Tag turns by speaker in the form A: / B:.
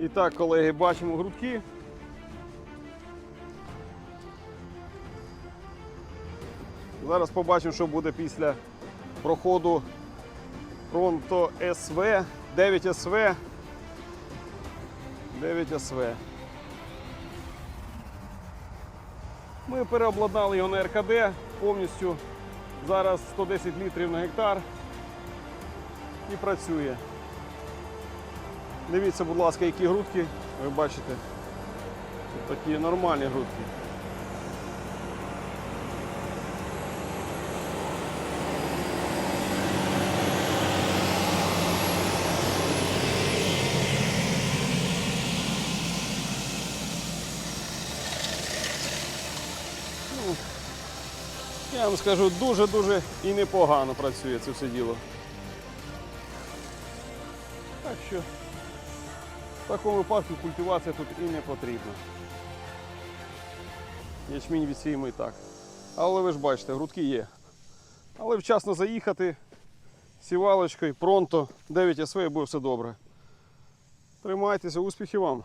A: І так, колеги, бачимо грудки. Зараз побачимо, що буде після проходу Pronto SV, 9 SV. 9 SV. Ми переобладнали його на РКД повністю. Зараз 110 літрів на гектар і працює. Дивіться, будь ласка, які грудки, ви бачите. Тут такі нормальні грудки. Ну, Я вам скажу, дуже-дуже і непогано працює це все діло. Так що в такому випадку культивація тут і не потрібна. Ячмінь відсіємо і так. Але ви ж бачите, грудки є. Але вчасно заїхати сівалочкою, пронто, 9 СВ і буде все добре. Тримайтеся, успіхів вам!